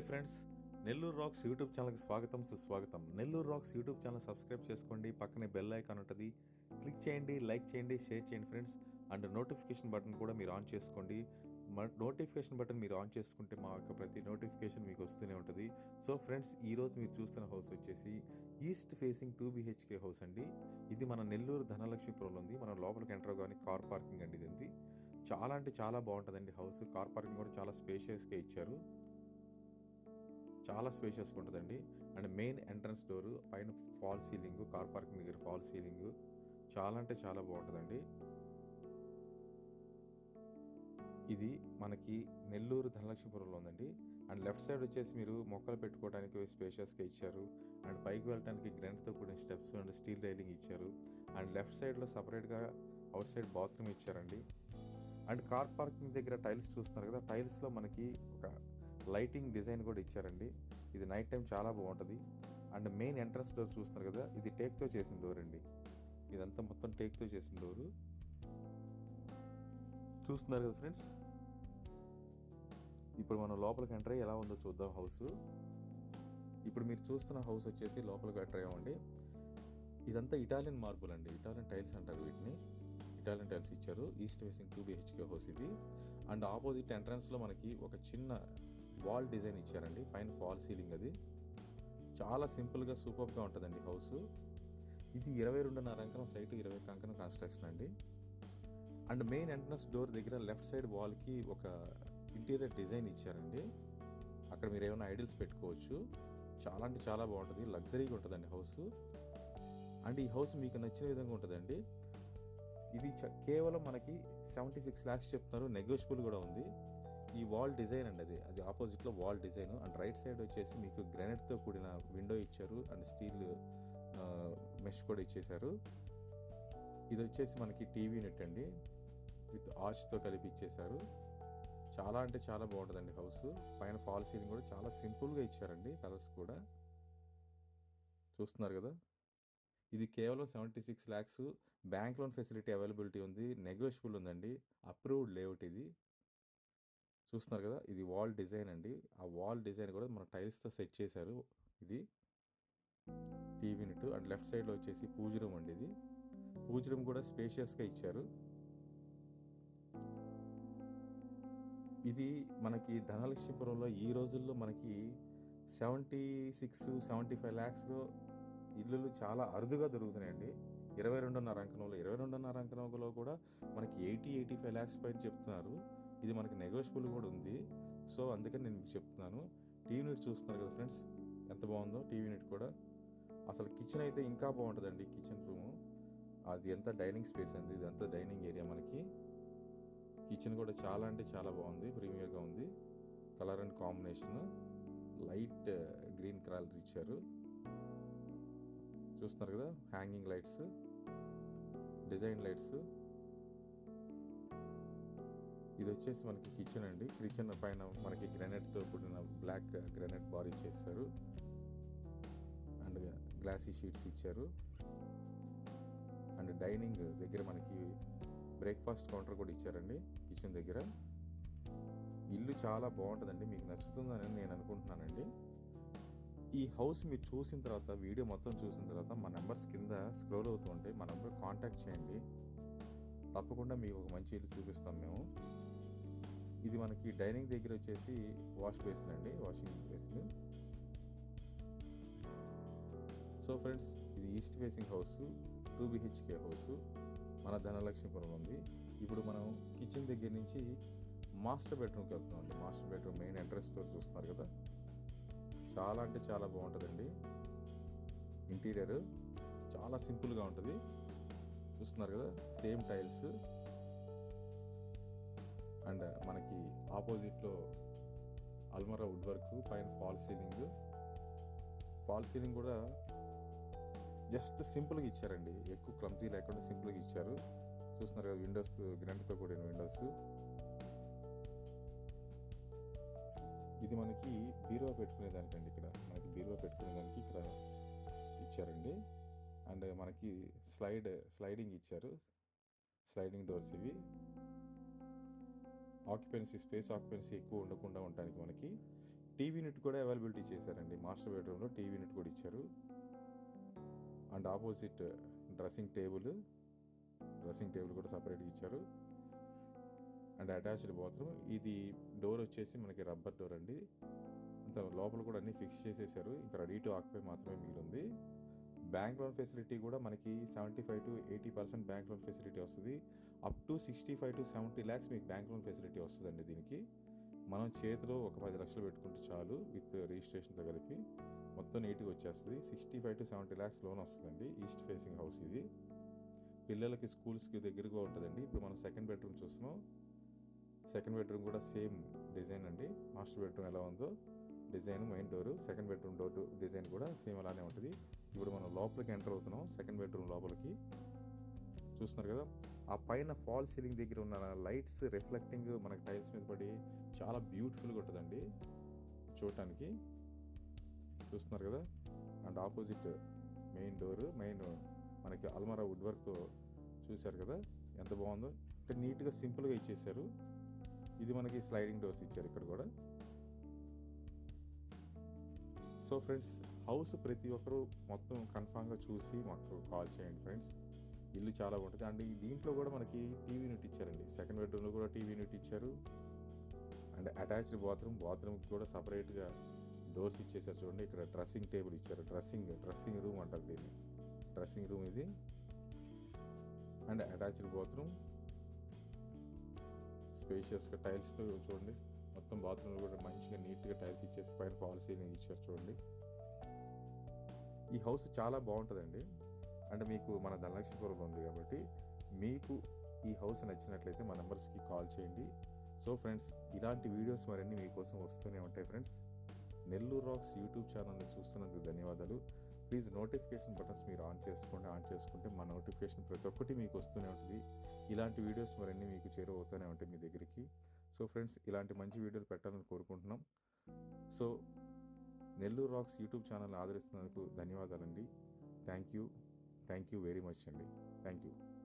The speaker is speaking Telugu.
Hi friends Nellore rocks YouTube ఛానల్కి స్వాగతం సుస్వాగతం. Nellore rocks YouTube channel subscribe చేసుకోండి పక్కనే బెల్ ఐకాన్ ఉంటుంది. క్లిక్ చేయండి లైక్ చేయండి షేర్ చేయండి ఫ్రెండ్స్. అండ్ నోటిఫికేషన్ బటన్ కూడా మీరు ఆన్ చేసుకోండి. నోటిఫికేషన్ బటన్ మీరు ఆన్ చేసుకుంటే మా యొక్క ప్రతి నోటిఫికేషన్ మీకు వస్తూనే ఉంటుంది. సో ఫ్రెండ్స్ ఈరోజు మీరు చూస్తున్న హౌస్ వచ్చేసి east facing two BHK house అండి. ఇది మన నెల్లూరు ధనలక్ష్మీపురంలో ఉంది. మనం లోపలికి ఎంటర్ కానీ కార్ పార్కింగ్ అండి ఇది చాలా అంటే చాలా బాగుంటుందండి హౌస్. కార్ పార్కింగ్ కూడా చాలా స్పేషియస్గా ఇచ్చారు. చాలా స్పేషియస్గా ఉంటుందండి. అండ్ మెయిన్ ఎంట్రన్స్ డోర్ పైన ఫాల్ సీలింగ్ కార్ పార్కింగ్ దగ్గర ఫాల్ సీలింగ్ చాలా అంటే చాలా బాగుంటుందండి. ఇది మనకి నెల్లూరు ధనలక్ష్మీపురంలో ఉందండి. అండ్ లెఫ్ట్ సైడ్ వచ్చేసి మీరు మొక్కలు పెట్టుకోవడానికి స్పేషియస్గా ఇచ్చారు. అండ్ పైకి వెళ్ళడానికి గ్రెంట్తో కూడిన స్టెప్స్ అండ్ స్టీల్ రైలింగ్ ఇచ్చారు. అండ్ లెఫ్ట్ సైడ్లో సపరేట్గా అవుట్ సైడ్ బాత్రూమ్ ఇచ్చారండి. అండ్ కార్ పార్కింగ్ దగ్గర టైల్స్ చూస్తున్నారు కదా టైల్స్లో మనకి ఒక లైటింగ్ డిజైన్ కూడా ఇచ్చారండి. ఇది నైట్ టైం చాలా బాగుంటుంది. అండ్ మెయిన్ ఎంట్రన్స్ డోర్ చూస్తున్నారు కదా ఇది టేక్తో చేసిన డోర్ అండి. ఇదంతా మొత్తం టేక్తో చేసిన డోరు. చూస్తున్నారు కదా ఫ్రెండ్స్? ఇప్పుడు మనం లోపలికి ఎంటర్ అయ్యి ఎలా ఉందో చూద్దాం హౌస్. ఇప్పుడు మీరు చూస్తున్న హౌస్ వచ్చేసి లోపలికి ఎంటర్ అయ్యామండి. ఇదంతా ఇటాలియన్ మార్బుల్ అండి. ఇటాలియన్ టైల్స్ అంటారు వీటిని. ఇటాలియన్ టైల్స్ ఇచ్చారు. East facing two BHK house ఇది. అండ్ ఆపోజిట్ ఎంట్రన్స్లో మనకి ఒక చిన్న వాల్ డిజైన్ ఇచ్చారండి పైన ఫాల్ సీలింగ్ అది. చాలా సింపుల్గా సూపర్గా ఉంటుందండి హౌస్. ఇది ఇరవై రెండున్నర అంకణం సైట్ ఇరవై అంకణం కన్స్ట్రక్షన్ అండి. అండ్ మెయిన్ ఎంట్రన్స్ డోర్ దగ్గర లెఫ్ట్ సైడ్ వాల్కి ఒక ఇంటీరియర్ డిజైన్ ఇచ్చారండి. అక్కడ మీరు ఏమైనా ఐడిల్స్ పెట్టుకోవచ్చు. చాలా అంటే చాలా బాగుంటుంది లగ్జరీగా ఉంటుందండి హౌస్. అండ్ ఈ హౌస్ మీకు నచ్చిన విధంగా ఉంటుందండి. ఇది చ- కేవలం మనకి సెవెంటీ సిక్స్ ల్యాక్స్ చెప్తున్నారు నెగోషియబుల్ కూడా ఉంది. ఈ వాల్ డిజైన్ అండి అది. అది ఆపోజిట్లో wall design. And right side వచ్చేసి మీకు గ్రానైట్తో కూడిన విండో ఇచ్చారు. అండ్ స్టీల్ మెష్ కూడా ఇచ్చేశారు. ఇది వచ్చేసి మనకి టీవీ యూనిట్ అండి. విత్ ఆర్చ్తో కలిపి ఇచ్చేశారు. చాలా అంటే చాలా బాగుంటుందండి హౌస్ పైన ఫాల్ సీలింగ్ కూడా చాలా సింపుల్గా ఇచ్చారండి కలర్స్ కూడా. చూస్తున్నారు కదా? ఇది కేవలం seventy six lakhs bank loan facility availability ఉంది. నెగోషియబుల్ ఉందండి. అప్రూవ్డ్ లేఅవుట్ ఇది. చూస్తున్నారు కదా ఇది వాల్ డిజైన్ అండి. ఆ వాల్ డిజైన్ కూడా మన టైల్స్తో సెట్ చేశారు. ఇది టీవీ యూనిట్ అండ్ లెఫ్ట్ సైడ్లో వచ్చేసి పూజ రూమ్ అండి ఇది. పూజ రూమ్ కూడా స్పేషియస్గా ఇచ్చారు. ఇది మనకి ధనలక్ష్మీపురంలో ఈ రోజుల్లో మనకి సెవెంటీ సిక్స్ సెవెంటీ ఫైవ్ ల్యాక్స్లో ఇల్లులు చాలా అరుదుగా దొరుకుతున్నాయండి. ఇరవై రెండున్నర అంకణంలో. ఇరవై రెండున్నర అంకణంలో కూడా మనకి ఎయిటీ ఎయిటీ ఫైవ్ ల్యాక్స్ పైన చెప్తున్నారు. ఇది మనకి నెగోషియబుల్ కూడా ఉంది. సో అందుకని నేను మీకు చెప్తున్నాను. టీవీ నీట్ చూస్తున్నారు కదా ఫ్రెండ్స్ ఎంత బాగుందో టీవీ నీట్ కూడా. అసలు కిచెన్ అయితే ఇంకా బాగుంటుందండి కిచెన్ రూము అది ఎంత డైనింగ్ స్పేస్ అండి ఇది అంతా డైనింగ్ ఏరియా మనకి. కిచెన్ కూడా చాలా అంటే చాలా బాగుంది ప్రీమియర్గా ఉంది. Colour and combination light green colour ఇచ్చారు. చూస్తున్నారు కదా హ్యాంగింగ్ లైట్స్ డిజైన్ లైట్స్ ఇది వచ్చేసి మనకి కిచెన్ అండి. కిచెన్ పైన మనకి గ్రానైట్తో కూడిన బ్లాక్ గ్రానైట్ బార్ ఇచ్చేస్తారు అండ్ గ్లాసీ షీట్స్ ఇచ్చారు. అండ్ డైనింగ్ దగ్గర మనకి బ్రేక్ఫాస్ట్ కౌంటర్ కూడా ఇచ్చారండి కిచెన్ దగ్గర. ఇల్లు చాలా బాగుంటుందండి. మీకు నచ్చుతుందని నేను అనుకుంటున్నానండి. ఈ హౌస్ మీరు చూసిన తర్వాత వీడియో మొత్తం చూసిన తర్వాత మా నెంబర్స్ కింద స్క్రోల్ అవుతూ ఉంటే మా నెంబర్ కాంటాక్ట్ చేయండి. తప్పకుండా మీకు ఒక మంచి ఇల్లు చూపిస్తాం మేము. ఇది మనకి డైనింగ్ దగ్గర వచ్చేసి వాష్ బేసిన్ అండి వాషింగ్ బేసిన్. సో ఫ్రెండ్స్ ఇది east facing house two BHK house మన ధనలక్ష్మీపురం ఉంది. ఇప్పుడు మనం కిచెన్ దగ్గర నుంచి మాస్టర్ బెడ్రూమ్కి వెళ్తున్నాం అండి. మాస్టర్ బెడ్రూమ్ మెయిన్ ఎంట్రెన్స్తో చూస్తున్నారు కదా. చాలా అంటే చాలా బాగుంటుందండి. ఇంటీరియర్ చాలా సింపుల్గా ఉంటుంది. చూస్తున్నారు కదా సేమ్ టైల్స్. అండ్ మనకి ఆపోజిట్లో అల్మరా వుడ్ వర్క్ పైన ఫాల్ సీలింగ్. ఫాల్ సీలింగ్ కూడా జస్ట్ సింపుల్గా ఇచ్చారండి. ఎక్కువ క్లమ్జీ లేకుండా సింపుల్గా ఇచ్చారు. చూస్తున్నారు కదా విండోస్ గ్రాండ్తో కూడిన విండోస్. ఇది మనకి బీరువా పెట్టుకునే దానికండి ఇక్కడ. మనకి బీరువా పెట్టుకునే దానికి ఇక్కడ ఇచ్చారండి. అండ్ మనకి స్లైడ్ స్లైడింగ్ ఇచ్చారు. స్లైడింగ్ డోర్స్ ఇవి. ఆక్యుపెన్సీ స్పేస్ ఆక్యుపెన్సీ ఎక్కువ ఉండకుండా ఉండడానికి మనకి టీవీ యూనిట్ కూడా అవైలబిలిటీ చేశారండి. మాస్టర్ బెడ్రూమ్లో టీవీ యూనిట్ కూడా ఇచ్చారు. And opposite dressing table dressing table కూడా సపరేట్గా ఇచ్చారు. And attached bathroom. ఇది డోర్ వచ్చేసి మనకి రబ్బర్ డోర్ అండి. అంత లోపల కూడా అన్ని ఫిక్స్ చేసేసారు. ఇంకా రెడీ టు ఆక్యుపై మాత్రమే మిగిలింది. బ్యాంక్ లోన్ ఫెసిలిటీ కూడా మనకి seventy five to eighty percent bank loan facility వస్తుంది. Up to sixty five to seventy lakhs మీకు బ్యాంక్ లోన్ ఫెసిలిటీ వస్తుందండి దీనికి. మనం చేతిలో ఒక పది లక్షలు పెట్టుకుంటే చాలు విత్ రిజిస్ట్రేషన్తో కలిపి మొత్తం నీట్గా వచ్చేస్తుంది. Sixty five to seventy lakhs loan వస్తుందండి ఈస్ట్ ఫేసింగ్ హౌస్ ఇది. పిల్లలకి స్కూల్స్కి దగ్గరగా ఉంటుందండి. ఇప్పుడు మనం సెకండ్ బెడ్రూమ్ చూస్తున్నాం. సెకండ్ బెడ్రూమ్ కూడా సేమ్ డిజైన్ అండి. మాస్టర్ బెడ్రూమ్ ఎలా ఉందో design main door second bedroom door design కూడా సేమ్ అలానే ఉంటుంది. ఇప్పుడు మనం లోపలికి ఎంటర్ అవుతున్నాం సెకండ్ బెడ్రూమ్ లోపలికి. చూస్తున్నారు కదా ఆ పైన ఫాల్ సీలింగ్ దగ్గర ఉన్న లైట్స్ రిఫ్లెక్టింగ్ మనకి టైల్స్ మీద పడి చాలా బ్యూటిఫుల్గా ఉంటుందండి చూడటానికి. చూస్తున్నారు కదా and opposite main door main మనకి అల్మరా వుడ్ వర్క్తో చూశారు కదా ఎంత బాగుందో. ఇక్కడ నీట్గా సింపుల్గా ఇచ్చేసారు ఇది మనకి స్లైడింగ్ డోర్స్ ఇచ్చారు ఇక్కడ కూడా. సో ఫ్రెండ్స్ హౌస్ ప్రతి ఒక్కరూ మొత్తం కన్ఫామ్గా చూసి మాకు కాల్ చేయండి ఫ్రెండ్స్ ఇల్లు చాలా బాగుంటుంది. అండ్ దీంట్లో కూడా మనకి టీవీ యూనిట్ ఇచ్చారండి. సెకండ్ బెడ్రూమ్లో కూడా టీవీ యూనిట్ ఇచ్చారు. అండ్ అటాచ్డ్ బాత్రూమ్ బాత్రూమ్కి కూడా సపరేట్గా డోర్స్ ఇచ్చేసారు చూడండి. ఇక్కడ డ్రెస్సింగ్ టేబుల్ ఇచ్చారు. డ్రెస్సింగ్ డ్రెస్సింగ్ రూమ్ అంటారు దీన్ని. డ్రెస్సింగ్ రూమ్ ఇది. అండ్ అటాచ్డ్ బాత్రూమ్ స్పేషియస్గా టైల్స్తో చూడండి. మొత్తం బాత్రూమ్ కూడా మంచిగా నీట్గా టైల్స్ ఇచ్చేసి పైన పాలసీ ఇచ్చారు చూడండి. ఈ హౌస్ చాలా బాగుంటుందండి. అంటే మీకు మన ధనలక్ష్మీపురంలో ఉంది కాబట్టి మీకు ఈ హౌస్ నచ్చినట్లయితే మా నెంబర్స్కి కాల్ చేయండి. సో ఫ్రెండ్స్ ఇలాంటి వీడియోస్ మరిన్ని మీకోసం వస్తూనే ఉంటాయి ఫ్రెండ్స్. నెల్లూరు రాక్స్ యూట్యూబ్ ఛానల్ని చూస్తున్నందుకు ధన్యవాదాలు. ప్లీజ్ నోటిఫికేషన్ బటన్స్ మీరు ఆన్ చేసుకోండి. ఆన్ చేసుకుంటే మా నోటిఫికేషన్ ప్రతి ఒక్కటి మీకు వస్తూనే ఉంటుంది. ఇలాంటి వీడియోస్ మరిన్ని మీకు చేరువవుతూనే ఉంటాయి మీ దగ్గరికి. So friends. ఇలాంటి మంచి వీడియోలు పెట్టాలని కోరుకుంటున్నాం. So Nellore rocks YouTube channel ఆదరిస్తున్నందుకు ధన్యవాదాలండి. Thank you. Thank you very much అండి. Thank you.